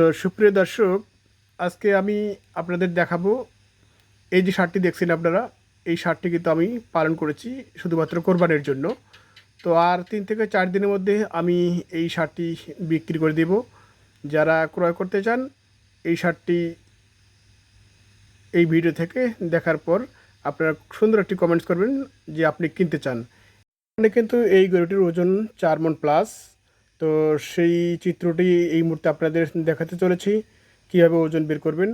তো সুপ্রিয় দর্শক, আজকে আমি আপনাদের দেখাবো এই যে শার্টটি দেখছেন আপনারা, এই শার্টটি কিন্তু আমি পালন করেছি শুধুমাত্র কোরবানির জন্য। তো আর তিন থেকে চার দিনের মধ্যে আমি এই শার্টটি বিক্রি করে দেব। যারা ক্রয় করতে চান, এই শার্টটি এই ভিডিও থেকে দেখার পর আপনারা সুন্দর একটি কমেন্টস করবেন যে আপনি কিনতে চান। এখানে কিন্তু এই গরুটির ওজন চার মন প্লাস তো সেই চিত্রটি এই মুহূর্তে আপনাদের দেখাতে চলেছি। কীভাবে ওজন বের করবেন?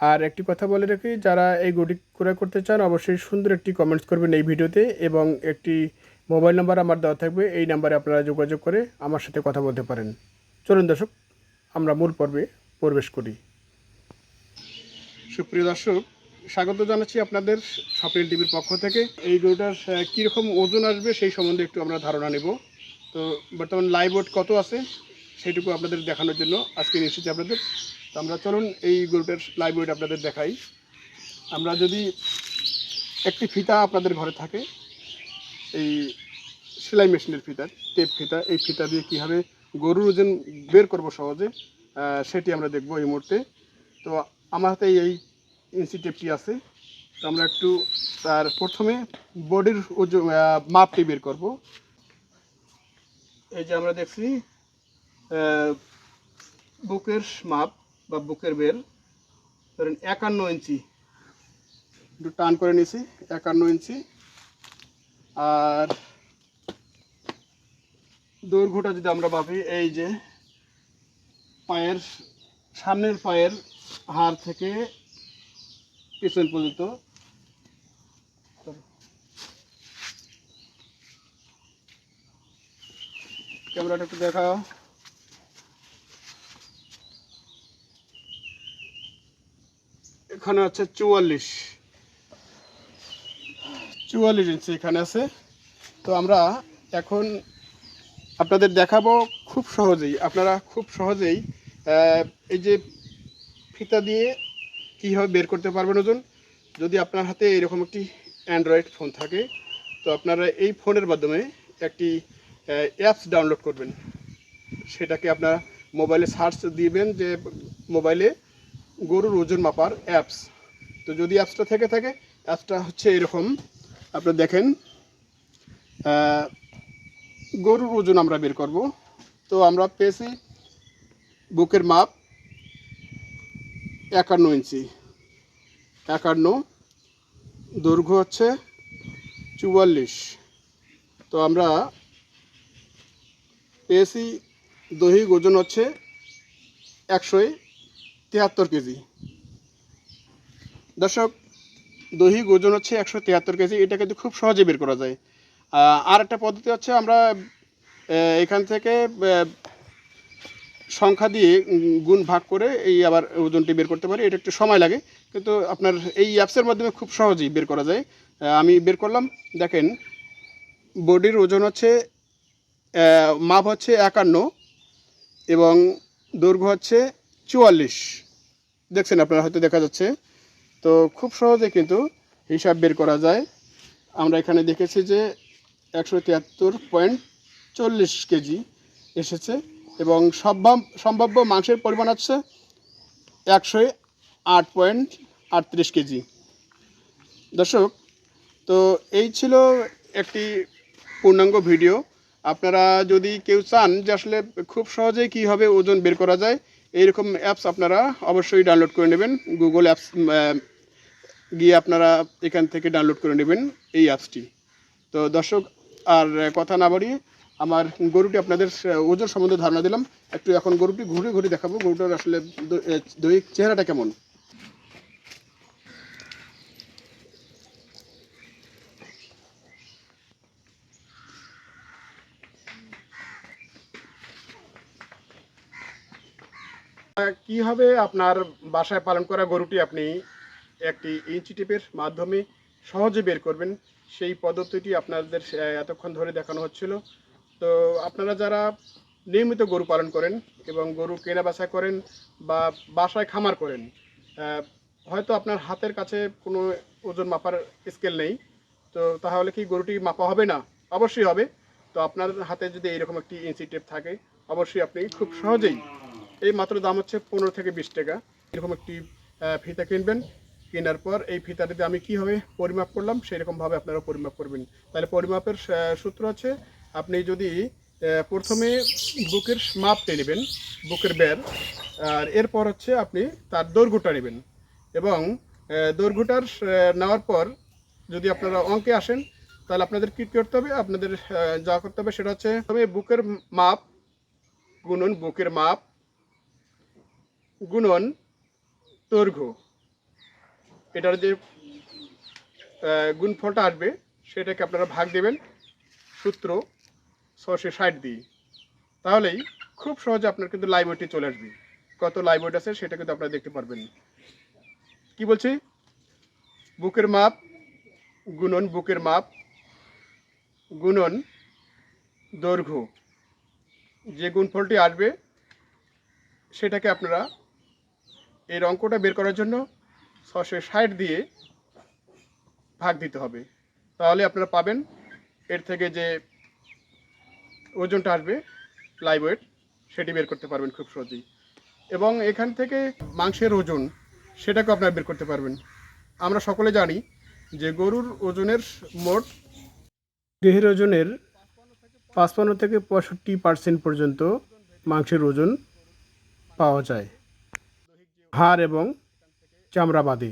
আর একটি কথা বলে রাখি, যারা এই গরুটি ক্রয় করতে চান, অবশ্যই সুন্দর একটি কমেন্টস করবেন এই ভিডিওতে এবং একটি মোবাইল নাম্বার আমার দেওয়া থাকবে, এই নাম্বারে আপনারা যোগাযোগ করে আমার সাথে কথা বলতে পারেন। চলুন দর্শক, আমরা মূল পর্বে প্রবেশ করি। সুপ্রিয় দর্শক, স্বাগত জানাচ্ছি আপনাদের স্বপ্নিল টিভির পক্ষ থেকে। এই গরুটার কীরকম ওজন আসবে সেই সম্বন্ধে একটু আমরা ধারণা নেব। তো বর্তমান লাইভ ওয়েট কত আছে, সেটুকু আপনাদের দেখানোর জন্য আজকে এসেছি আপনাদের। তো আমরা চলুন এই গরুটার লাইভ ওয়েট আপনাদের দেখাই। আমরা যদি একটি ফিতা আপনাদের ঘরে থাকে, এই সেলাই মেশিনের ফিতা টেপ ফিতা, এই ফিতা দিয়ে কীভাবে গরুর ওজন বের করব সহজে সেটি আমরা দেখব এই মুহূর্তে। তো আমার হাতে এই ইঞ্চি টেপটি আছে। তো আমরা একটু তার প্রথমে বডির ওজন মাপটি বের করব। এই যে আমরা দেখছি বুকের মাপ বা বুকের বেল, ধরেন একান্ন ইঞ্চি। একটু টান করে নিছি, একান্ন ইঞ্চি। আর দৈর্ঘ্যটা যদি আমরা ভাবি, এই যে পায়ের সামনের পায়ের হাড় থেকে পিছন পর্যন্ত ক্যামেরাটা একটু দেখাও। এখানে আছে চুয়াল্লিশ। চুয়াল্লিশ ইঞ্চি এখানে আছে। তো আমরা এখন আপনাদের দেখাবো খুব সহজেই। আপনারা খুব সহজেই এই যে ফিতা দিয়ে কীভাবে বের করতে পারবেন ওজন, যদি আপনার হাতে এরকম একটি অ্যান্ড্রয়েড ফোন থাকে, তো আপনারা এই ফোনের মাধ্যমে একটি অ্যাপস ডাউনলোড করবেন। সেটাকে আপনারা মোবাইলে সার্চ দিবেন যে মোবাইলে গরুর ওজন মাপার অ্যাপস তো যদি অ্যাপসটা থেকে থাকে অ্যাপসটা হচ্ছে এরকম। আপনারা দেখেন গরুর ওজন আমরা বের করব। তো আমরা পেয়েছি বুকের মাপ একান্ন ইঞ্চি। একান্ন, দৈর্ঘ্য হচ্ছে চুয়াল্লিশ। তো আমরা পেয়েছি দৈহিক ওজন হচ্ছে একশো তিয়াত্তর কেজি। দর্শক দৈহিক ওজন হচ্ছে একশো তিয়াত্তর কেজি এটা কিন্তু খুব সহজে বের করা যায়। আর একটা পদ্ধতি হচ্ছে আমরা এখান থেকে সংখ্যা দিয়ে গুণ ভাগ করে এই আবার ওজনটি বের করতে পারি। এটা একটু সময় লাগে, কিন্তু আপনার এই অ্যাপসের মাধ্যমে খুব সহজেই বের করা যায়। আমি বের করলাম, দেখেন বডির ওজন হচ্ছে মাপ হচ্ছে একান্ন এবং দৈর্ঘ্য হচ্ছে চুয়াল্লিশ। দেখছেন আপনারা, হয়তো দেখা যাচ্ছে। তো খুব সহজে কিন্তু হিসাব বের করা যায়। আমরা এখানে দেখেছি যে একশো তিয়াত্তর পয়েন্ট চল্লিশ কেজি এসেছে এবং সম্ভাব, সম্ভাব্য মাংসের পরিমাণ হচ্ছে একশো আট পয়েন্ট আটত্রিশ কেজি। দর্শক, তো এই ছিল একটি পূর্ণাঙ্গ ভিডিও। আপনারা যদি কেউ চান যে আসলে খুব সহজেই কীভাবে ওজন বের করা যায়, এইরকম অ্যাপস আপনারা অবশ্যই ডাউনলোড করে নেবেন। গুগল অ্যাপস গিয়ে আপনারা এখান থেকে ডাউনলোড করে নেবেন এই অ্যাপসটি তো দর্শক, আর কথা না বাড়িয়ে আমার গরুটি আপনাদের ওজন সম্বন্ধে ধারণা দিলাম। একটু এখন গরুটি ঘুরে ঘুরে দেখাবো। গরুটার আসলে দৈহিক চেহারাটা কেমন? কীভাবে আপনার বাসায় পালন করা গরুটি আপনি একটি ইঞ্চি টিপের মাধ্যমে সহজে বের করবেন। সেই পদ্ধতিটি আপনাদের এতক্ষণ ধরে দেখানো হচ্ছিল। তো আপনারা যারা নিয়মিত গরু পালন করেন এবং গরু কেনা বেচা করেন বা বাসায় খামার করেন হয়তো আপনার হাতের কাছে কোনো ওজন মাপার স্কেল নেই। তো তাহলে কি গরুটি মাপা হবে না? অবশ্যই হবে। তো আপনার হাতে যদি এইরকম একটি ইঞ্চি টেপ থাকে, অবশ্যই আপনি খুব সহজেই এই মাত্র দাম হচ্ছে পনেরো থেকে বিশ টাকা। এরকম একটি ফিতা কিনবেন। কেনার পর এই ফিতাটা দিয়ে আমি কীভাবে পরিমাপ করলাম সেরকমভাবে আপনারা পরিমাপ করবেন। তাহলে পরিমাপের সূত্র আছে, আপনি যদি প্রথমে বুকের মাপটা নেবেন, বুকের বের আর এরপর হচ্ছে আপনি তার দৈর্ঘ্যটা নেবেন। এবং দৈর্ঘ্যটার নেওয়ার পর যদি আপনারা অঙ্কে আসেন, তাহলে আপনাদের কী করতে হবে? আপনাদের যা করতে হবে সেটা হচ্ছে তবে বুকের মাপ গুণন বুকের মাপ গুণন দৈর্ঘ্য। এটার যে গুণফলটা আসবে, সেটাকে আপনারা ভাগ দেবেন, সূত্র ছশো ষাট দিয়ে। তাহলেই খুব সহজে আপনার কিন্তু লাইভ চলে আসবে। কত লাইভ আছে সেটা কিন্তু আপনারা দেখতে পারবেন। কি বলছি? বুকের মাপ, গুণন বুকের মাপ, গুণন দৈর্ঘ্য। যে গুণফলটি আসবে, সেটাকে আপনারা এর অঙ্কটা বের করার জন্য ছশো ষাট দিয়ে ভাগ দিতে হবে। তাহলে আপনারা পাবেন এর থেকে যে ওজনটা আসবে লাইভ সেটি বের করতে পারবেন খুব সহজেই। এবং এখান থেকে মাংসের ওজন, সেটাকেও আপনারা বের করতে পারবেন। আমরা সকলে জানি যে গরুর ওজনের মোট দেহের ওজনের পাঁচপান্ন থেকে পঁয়ষট্টি পার্সেন্ট পর্যন্ত মাংসের ওজন পাওয়া যায়। হাড় এবং চামড়া বাদে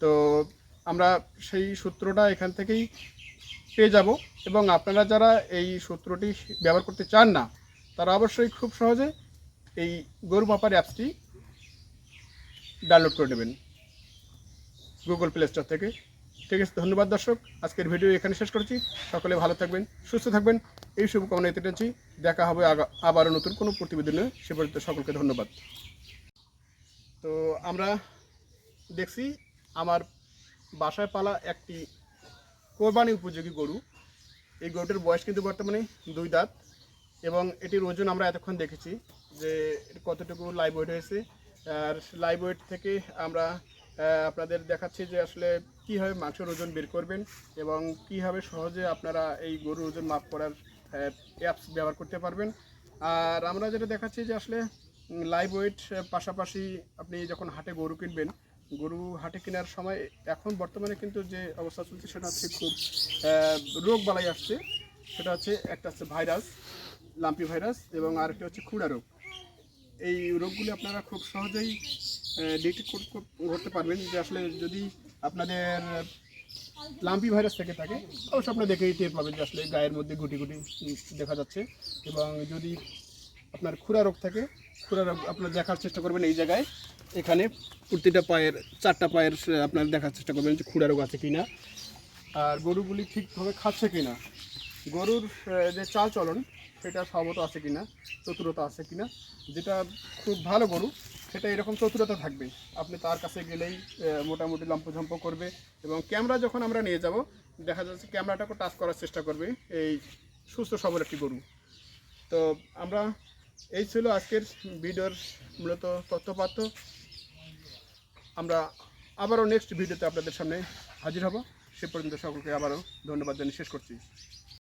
তো আমরা সেই সূত্রটা এখান থেকেই পেয়ে যাব এবং আপনারা যারা এই সূত্রটি ব্যবহার করতে চান না, তারা অবশ্যই খুব সহজে এই গরু মাপার অ্যাপসটি ডাউনলোড করে নেবেন গুগল প্লে স্টোর থেকে। ঠিক আছে, ধন্যবাদ দর্শক। আজকের ভিডিও এখানে শেষ করছি। সকলে ভালো থাকবেন, সুস্থ থাকবেন। এই শুভকামনা এতে টেনছি দেখা হবে আবারও নতুন কোনো প্রতিবেদনে। সে পর্যন্ত সকলকে ধন্যবাদ। তো আমরা দেখছি আমার বাসায় পালা একটি কোরবানি উপযোগী গরু। এই গরুটির বয়স কিন্তু বর্তমানে দুই দাঁত এবং এটির ওজন আমরা এতক্ষণ দেখেছি যে কতটুকু লাইভ ওয়েট হয়েছে। আর লাইভ ওয়েট থেকে আমরা আপনাদের দেখাচ্ছি যে আসলে কীভাবে মাংসের ওজন বের করবেন এবং কীভাবে সহজে আপনারা এই গরুর ওজন মাপ করার অ্যাপস ব্যবহার করতে পারবেন। আর আমরা যেটা দেখাচ্ছি যে আসলে লাইভ ওয়েট পাশাপাশি আপনি যখন হাটে গরু কিনবেন, গরু হাটে কেনার সময় এখন বর্তমানে কিন্তু যে অবস্থা চলছে সেটা হচ্ছে খুব রোগ বালাই আসছে। সেটা হচ্ছে একটা হচ্ছে ভাইরাস লাম্পি ভাইরাস এবং আরেকটা হচ্ছে খুড়া রোগ। এই রোগগুলি আপনারা খুব সহজেই ডিটেক্ট করতে পারবেন যে আসলে যদি আপনাদের লাম্পি ভাইরাস থেকে থাকে অবশ্যই আপনারা দেখেই টের পাবেন যে আসলে গায়ের মধ্যে গুটি গুটি দেখা যাচ্ছে এবং যদি আপনার খুরা রোগ থাকে, খুরা রোগ আপনার দেখার চেষ্টা করবেন এই জায়গায়। এখানে প্রতিটা পায়ের, চারটা পায়ের আপনার দেখার চেষ্টা করবেন যে খুরা রোগ আছে কি না আর গরুগুলি ঠিকভাবে খাচ্ছে কি না গরুর যে চাল চলন, সেটা স্বভাবত আছে কি না চতুরতা আছে কি না যেটা খুব ভালো গরু, সেটা এরকম চতুরতা থাকবে। আপনি তার কাছে গেলেই মোটামুটি লম্পঝম্প করবে এবং ক্যামেরা যখন আমরা নিয়ে যাব, দেখা যাচ্ছে ক্যামেরাটাকে টাচ করার চেষ্টা করবে এই সুস্থ সবল একটি গরু। তো আমরা এই ছিল আজকের ভিডিওর মূলত তথ্যপাত্র। আমরা আবারও নেক্সট ভিডিওতে আপনাদের সামনে হাজির হব। সে পর্যন্ত সকলকে আবারও ধন্যবাদ জানিয়ে শেষ করছি।